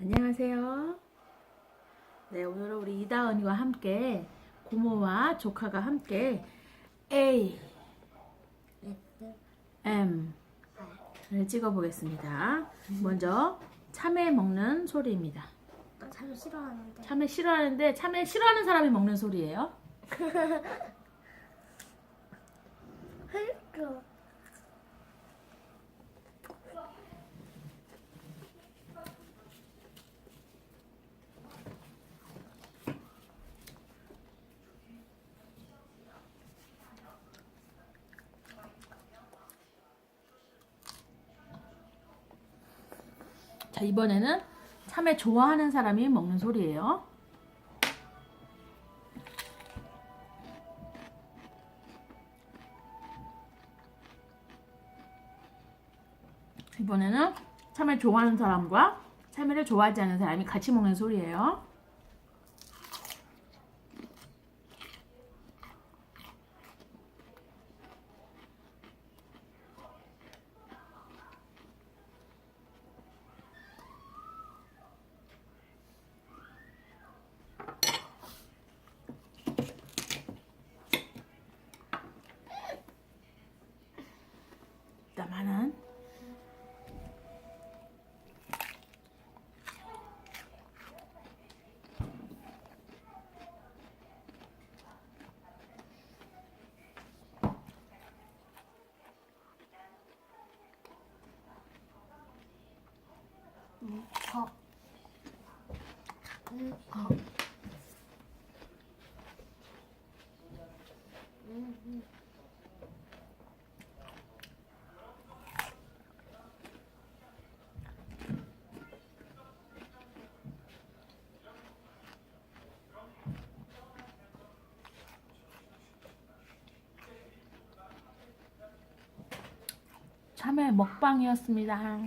안녕하세요. 네, 오늘은 우리 이다은이와 함께 고모와 조카가 함께 A, M 을 찍어보겠습니다. 먼저 참외 먹는 소리입니다. 나참 싫어하는데. 참외 싫어하는데 참외 싫어하는 사람이 먹는 소리예요. 헐크. 자, 이번에는 참외 좋아하는 사람이 먹는 소리예요. 이번에는 참외 좋아하는 사람과 참외를 좋아하지 않는 사람이 같이 먹는 소리예요. 이따만은 참외 먹방이었습니다.